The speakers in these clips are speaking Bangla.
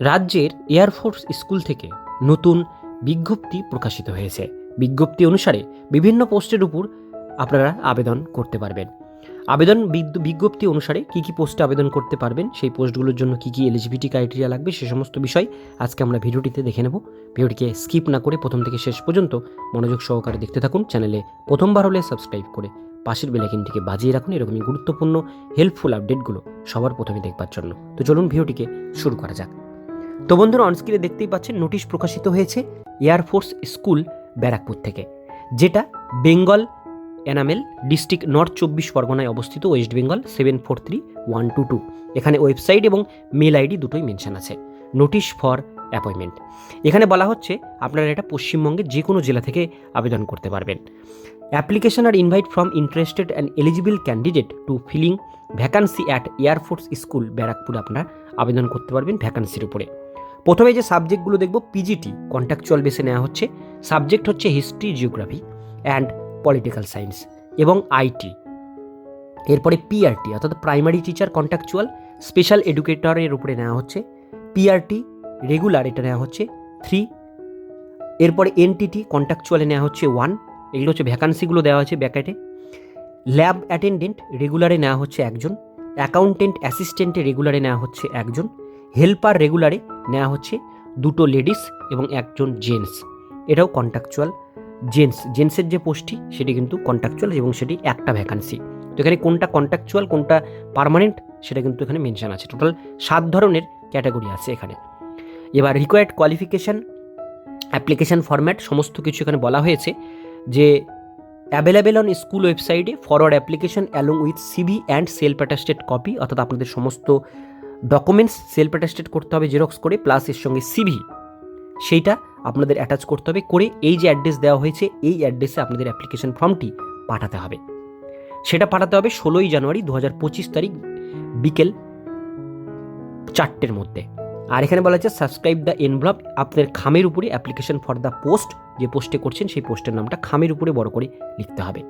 রাজ্যের এয়ারফোর্স স্কুল থেকে নতুন বিজ্ঞপ্তি প্রকাশিত হয়েছে। বিজ্ঞপ্তি অনুসারে বিভিন্ন পোস্টের উপর আপনারা আবেদন করতে পারবেন। আবেদন বিদ- বিজ্ঞপ্তি অনুসারে কী কী পোস্টে আবেদন করতে পারবেন, সেই পোস্টগুলোর জন্য কী কী এলিজিবিলিটি ক্রাইটেরিয়া লাগবে, সে সমস্ত বিষয় আজকে আমরা ভিডিওটিতে দেখে নেব। ভিডিওটিকে স্কিপ না করে প্রথম থেকে শেষ পর্যন্ত মনোযোগ সহকারে দেখতে থাকুন চ্যানেলে প্রথমবার হলে সাবস্ক্রাইব করে পাশের বেলাইকিনটিকে বাজিয়ে রাখুন, এরকমই গুরুত্বপূর্ণ হেল্পফুল আপডেটগুলো সবার প্রথমে দেখবার জন্য। তো চলুন ভিডিওটিকে শুরু করা যাক। তো বন্ধুরা অনস্ক্রিনে দেখতেই পাচ্ছেন নোটিশ প্রকাশিত হয়েছে এয়ারফোর্স স্কুল ব্যারাকপুর থেকে, যেটা বেঙ্গল এনামেল ডিস্ট্রিক্ট নর্থ চব্বিশ পরগনায় অবস্থিত West Bengal seven four three one two two এখানে ওয়েবসাইট এবং মেল আইডি দুটোই মেনশন আছে। নোটিশ ফর অ্যাপয়েন্টমেন্ট এখানে বলা হচ্ছে, আপনারা এটা পশ্চিমবঙ্গের যে কোনো জেলা থেকে আবেদন করতে পারবেন। Application are invite from interested and eligible candidate to filling vacancy at air force school Barrackpore, আপনারা আবেদন করতে পারবেন ভ্যাকান্সির উপরে। প্রথমে যে সাবজেক্টগুলো দেখব পিজিটি কন্ট্রাকচুয়াল বেসে নেওয়া হচ্ছে। সাবজেক্ট হচ্ছে history geography and political science এবং আইটি এরপরে পিআরটি অর্থাৎ প্রাইমারি টিচার কন্ট্রাকচুয়াল স্পেশাল এডুকেটরের উপরে নেওয়া হচ্ছে। পিআরটি রেগুলার এটা নেওয়া হচ্ছে। থ্রি এরপরে এনটিটি কন্ট্রাকচুয়ালে নেওয়া হচ্ছে ওয়ান এগুলো হচ্ছে ভ্যাকান্সিগুলো দেওয়া হচ্ছে ব্যাকেটে। ল্যাব অ্যাটেন্ডেন্ট রেগুলারে নেওয়া হচ্ছে একজন। অ্যাকাউন্টেন্ট অ্যাসিস্ট্যান্টে রেগুলারে নেওয়া হচ্ছে একজন। হেল্পার রেগুলারে নেওয়া হচ্ছে দুটো লেডিস এবং একজন জেন্টস। এটাও কন্ট্রাকচুয়াল। জেন্টস, জেন্টসের যে পোস্টটি, সেটি কিন্তু কন্ট্রাকচুয়াল এবং সেটি একটা ভ্যাকান্সি। তো এখানে কোনটা কন্ট্রাকচুয়াল, কোনটা পার্মানেন্ট, সেটা কিন্তু এখানে মেনশন আছে। টোটাল সাত ধরনের ক্যাটাগরি আছে এখানে। এবার রিকোয়ার্ড কোয়ালিফিকেশান অ্যাপ্লিকেশান ফরম্যাট সমস্ত কিছু এখানে বলা হয়েছে যে অ্যাভেলেবেল অন স্কুল ওয়েবসাইটে forward application along with CV and self attested copy অর্থাৎ আপনাদের সমস্ত ডকুমেন্টস সেলফ অ্যাটাস্টেড করতে হবে জেরক্স করে প্লাস এর সঙ্গে সিভি সেইটা আপনাদের অ্যাটাচ করতে হবে করে এই যে অ্যাড্রেস দেওয়া হয়েছে, এই অ্যাড্রেসে আপনাদের অ্যাপ্লিকেশন ফর্মটি পাঠাতে হবে। সেটা পাঠাতে হবে ষোলোই জানুয়ারি দু হাজার পঁচিশ তারিখ বিকেল চারটের মধ্যে। আর এখানে বলা হচ্ছে সাবস্ক্রাইব দ্য এনভলপ আপনার খামের উপরে অ্যাপ্লিকেশন ফর দ্য পোস্ট যে পোস্টে করছেন, সেই পোস্টের নামটা খামের উপরে বড় করে লিখতে হবে।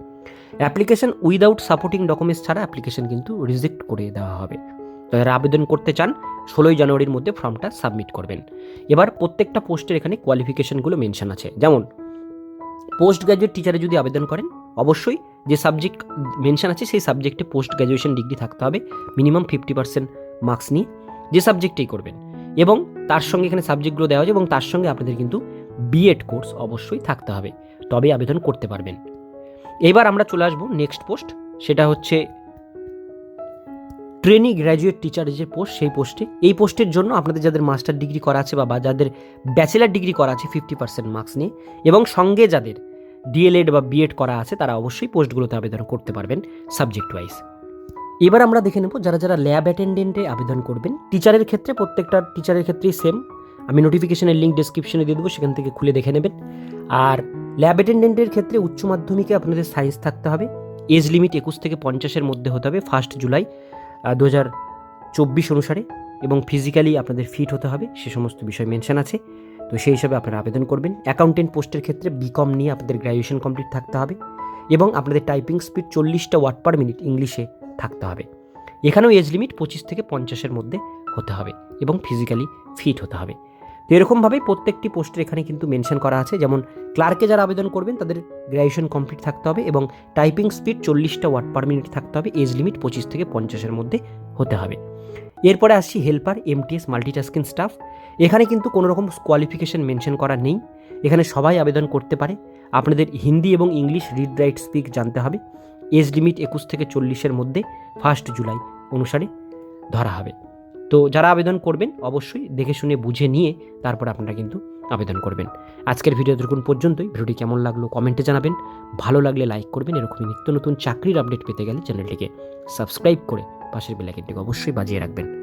অ্যাপ্লিকেশন উইদাউট সাপোর্টিং ডকুমেন্টস ছাড়া অ্যাপ্লিকেশন কিন্তু রিজেক্ট করে দেওয়া হবে। যারা আবেদন করতে চান, ষোলোই জানুয়ারির মধ্যে ফর্মটা সাবমিট করবেন। এবার প্রত্যেকটা পোস্টের এখানে কোয়ালিফিকেশনগুলো মেনশন আছে। যেমন পোস্ট গ্র্যাজুয়েট টিচারে যদি আবেদন করেন, অবশ্যই যে সাবজেক্ট মেনশন আছে, সেই সাবজেক্টে পোস্ট গ্র্যাজুয়েশন ডিগ্রি থাকতে হবে মিনিমাম ফিফটি পার্সেন্ট মার্কস নিয়ে যে সাবজেক্টেই করবেন। এবং তার সঙ্গে এখানে সাবজেক্টগুলো দেওয়া হয়েছে এবং তার সঙ্গে আপনাদের কিন্তু বিএড কোর্স অবশ্যই থাকতে হবে। তবে আবেদন করতে পারবেন। এবার আমরা চলে আসব নেক্সট পোস্ট সেটা হচ্ছে ট্রেনি গ্র্যাজুয়েট টিচারের যে পোস্ট, সেই পোস্টে। এই পোস্টের জন্য আপনাদের যাদের মাস্টার ডিগ্রি করা আছে বা বা যাদের ব্যাচেলার ডিগ্রি করা আছে ফিফটি পার্সেন্ট মার্কস নিয়ে, এবং সঙ্গে যাদের ডিএলএড বা বিএড করা আছে, তারা অবশ্যই পোস্টগুলোতে আবেদন করতে পারবেন সাবজেক্ট ওয়াইজ এবার আমরা দেখে নেব যারা যারা ল্যাব অ্যাটেন্ডেন্টে আবেদন করবেন, টিচারের ক্ষেত্রে প্রত্যেকটা টিচারের ক্ষেত্রেই সেম। আমি নোটিফিকেশনের লিঙ্ক ডিসক্রিপশনে দিয়ে দেবো, সেখান থেকে খুলে দেখে নেবেন। আর ল্যাব অ্যাটেন্ডেন্টের ক্ষেত্রে উচ্চ মাধ্যমিকে আপনাদের সায়েন্স থাকতে হবে। এজ লিমিট একুশ থেকে পঞ্চাশের মধ্যে হতে হবে, ফার্স্ট জুলাই। দু হাজার চব্বিশ অনুসারে এবং ফিজিক্যালি আপনাদের ফিট হতে হবে, সে সমস্ত বিষয় মেনশন আছে। তো সেই হিসাবে আপনারা আবেদন করবেন। অ্যাকাউন্টেন্ট পোস্টের ক্ষেত্রে বিকম নিয়ে আপনাদের গ্র্যাজুয়েশন কমপ্লিট থাকতে হবে এবং আপনাদের টাইপিং স্পিড চল্লিশটা ওয়ার্ড পার মিনিট ইংলিশে থাকতে হবে। এখানেও এজ লিমিট পঁচিশ থেকে পঞ্চাশের মধ্যে হতে হবে এবং ফিজিক্যালি ফিট হতে হবে। তো এরকমভাবেই প্রত্যেকটি পোস্টের এখানে কিন্তু মেনশন করা আছে। যেমন ক্লার্কে যারা আবেদন করবেন, তাদের গ্র্যাজুয়েশন কমপ্লিট থাকতে হবে এবং টাইপিং স্পিড চল্লিশটা ওয়ার্ড পার মিনিট থাকতে হবে। এজ লিমিট পঁচিশ থেকে পঞ্চাশের মধ্যে হতে হবে। এরপরে আসছি হেল্পার এমটিএস মাল্টিটাস্কিং স্টাফ এখানে কিন্তু কোনো রকম কোয়ালিফিকেশন মেনশন করা নেই। এখানে সবাই আবেদন করতে পারে। আপনাদের হিন্দি এবং ইংলিশ রিড রাইট স্পিক জানতে হবে। এজ লিমিট একুশ থেকে চল্লিশের মধ্যে ফার্স্ট জুলাই অনুসারে ধরা হবে। তো যারা আবেদন করবেন, অবশ্যই দেখে শুনে বুঝে নিয়ে তারপর আপনারা কিন্তু আবেদন করবেন। আজকের ভিডিও দেখুন পর্যন্তই। ভিডিওটি কেমন লাগল কমেন্টে জানাবেন। ভালো লাগলে লাইক করবেন। এরকমই নিত্য নতুন চাকরির আপডেট পেতে গেলে চ্যানেলটিকে সাবস্ক্রাইব করে পাশের বেলাইকনটিকে অবশ্যই বাজিয়ে রাখবেন।